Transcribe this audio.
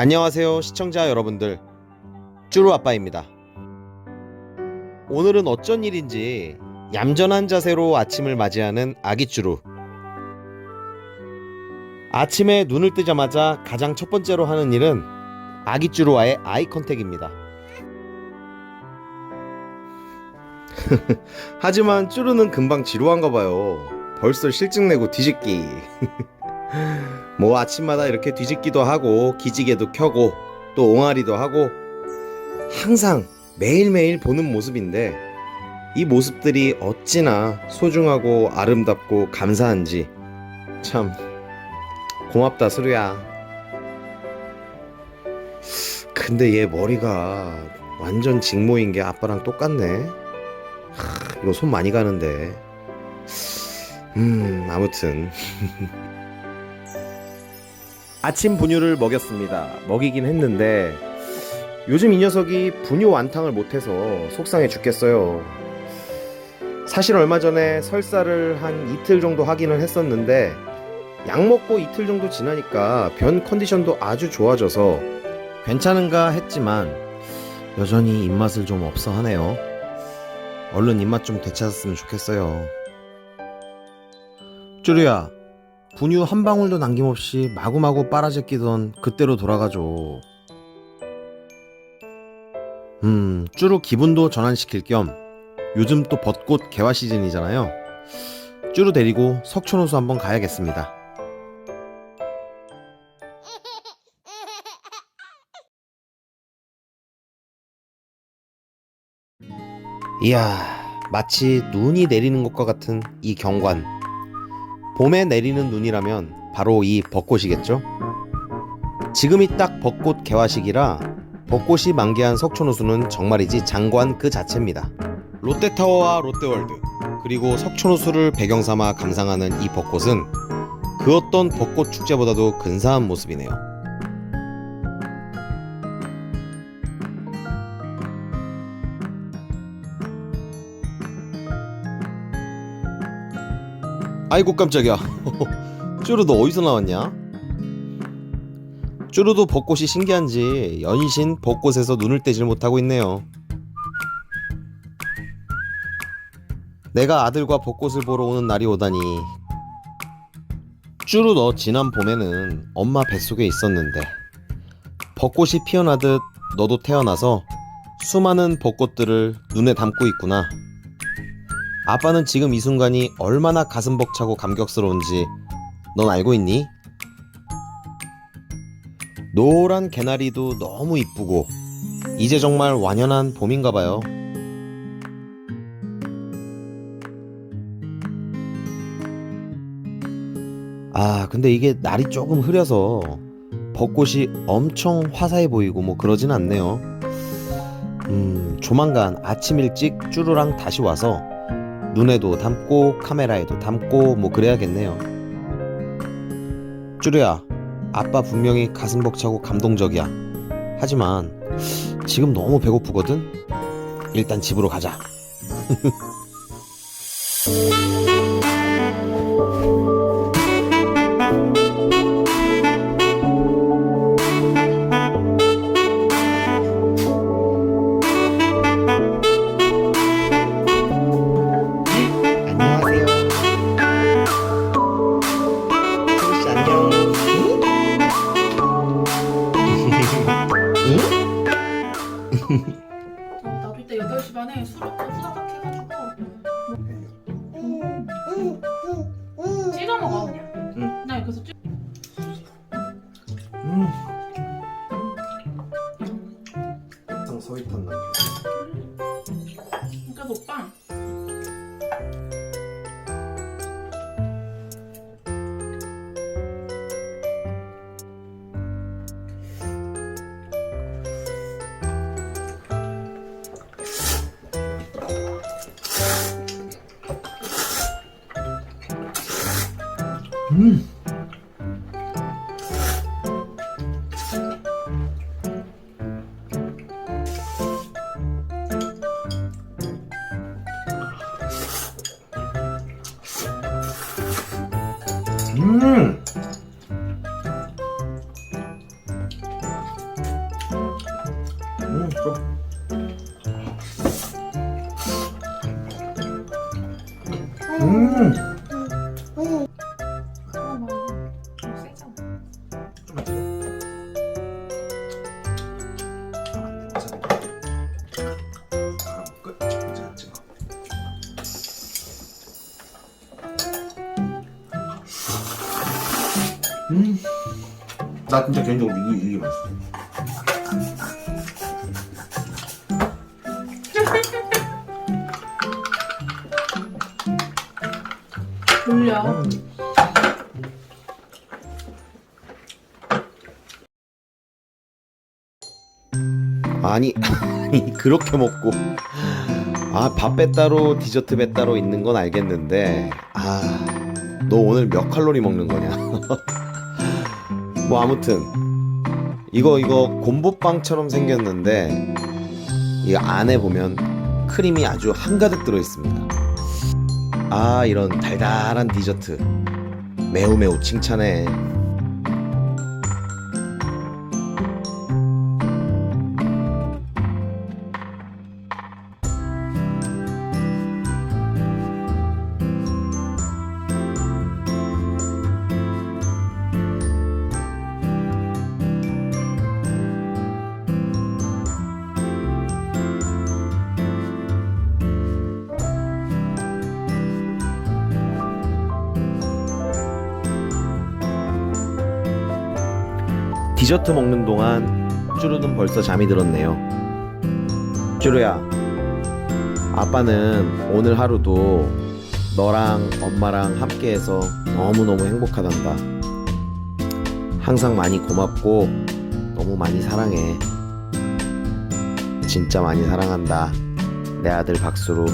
안녕하세요 시청자 여러분들. 쭈루 아빠입니다. 오늘은 어쩐 일인지 얌전한 자세로 아침을 맞이하는 아기 쭈루. 아침에 눈을 뜨자마자 가장 첫 번째로 하는 일은 아기 쭈루와의 아이 컨택입니다. 하지만 쭈루는 금방 지루한가 봐요. 벌써 실증 내고 뒤집기 뭐 아침마다 이렇게 뒤집기도 하고 기지개도 켜고 또 옹알이도 하고 항상 매일매일 보는 모습인데 이 모습들이 어찌나 소중하고 아름답고 감사한지 참 고맙다 수루야. 근데 얘 머리가 완전 직모인 게 아빠랑 똑같네. 하, 이거 손 많이 가는데. 음 아무튼 아침 분유를 먹였습니다. 먹이긴 했는데 요즘 이 녀석이 분유 완탕을 못해서 속상해 죽겠어요. 사실 얼마 전에 설사를 한 이틀 정도 하기는 했었는데 약 먹고 이틀 정도 지나니까 변 컨디션도 아주 좋아져서 괜찮은가 했지만 여전히 입맛을 좀 없어 하네요. 얼른 입맛 좀 되찾았으면 좋겠어요. 쭈루야, 분유 한 방울도 남김없이 마구마구 빨아제끼던 그때로 돌아가죠. 음, 쭈루 기분도 전환시킬 겸 요즘 또 벚꽃 개화 시즌이잖아요. 쭈루 데리고 석촌호수 한번 가야겠습니다. 이야, 마치 눈이 내리는 것과 같은 이 경관. 봄에 내리는 눈이라면 바로 이 벚꽃이겠죠? 지금이 딱 벚꽃 개화식이라 벚꽃이 만개한 석촌호수는 정말이지 장관 그 자체입니다. 롯데타워와 롯데월드 그리고 석촌호수를 배경 삼아 감상하는 이 벚꽃은 그 어떤 벚꽃 축제보다도 근사한 모습이네요. 아이고 깜짝이야. 쭈루 너 어디서 나왔냐? 쭈루도 벚꽃이 신기한지 연신 벚꽃에서 눈을 떼질 못하고 있네요. 내가 아들과 벚꽃을 보러 오는 날이 오다니. 쭈루 너 지난 봄에는 엄마 뱃속에 있었는데 벚꽃이 피어나듯 너도 태어나서 수많은 벚꽃들을 눈에 담고 있구나. 아빠는 지금 이 순간이 얼마나 가슴 벅차고 감격스러운지 넌 알고 있니? 노란 개나리도 너무 이쁘고 이제 정말 완연한 봄인가 봐요. 아, 근데 이게 날이 조금 흐려서 벚꽃이 엄청 화사해 보이고 뭐 그러진 않네요. 음, 조만간 아침 일찍 쭈루랑 다시 와서 눈에도 담고 카메라에도 담고 뭐 그래야겠네요. 쭈루야, 아빠 분명히 가슴 벅차고 감동적이야. 하지만 지금 너무 배고프거든. 일단 집으로 가자. 나도 이따 8시 반에 수락과 후다닥 해가지고 찌러 먹어 그냥 응. 나 그래서 찌... 음. 음. 음. 음, 또. 음. 찍어. 음. 나 진짜 개인적으로 이게 이게 맛있어. 졸려. 아니, 그렇게 먹고 아 밥 배 따로 디저트 배 따로 있는 건 알겠는데 아 너 오늘 몇 칼로리 먹는 거냐? 뭐 아무튼 이거 이거 곰보빵처럼 생겼는데 이 안에 보면 크림이 아주 한가득 들어 있습니다. 아 이런 달달한 디저트 매우 매우 칭찬해. 디저트 먹는 동안 쭈루는 벌써 잠이 들었네요. 쭈루야, 아빠는 오늘 하루도 너랑 엄마랑 함께해서 너무너무 행복하단다. 항상 많이 고맙고 너무 많이 사랑해. 진짜 많이 사랑한다. 내 아들 박수로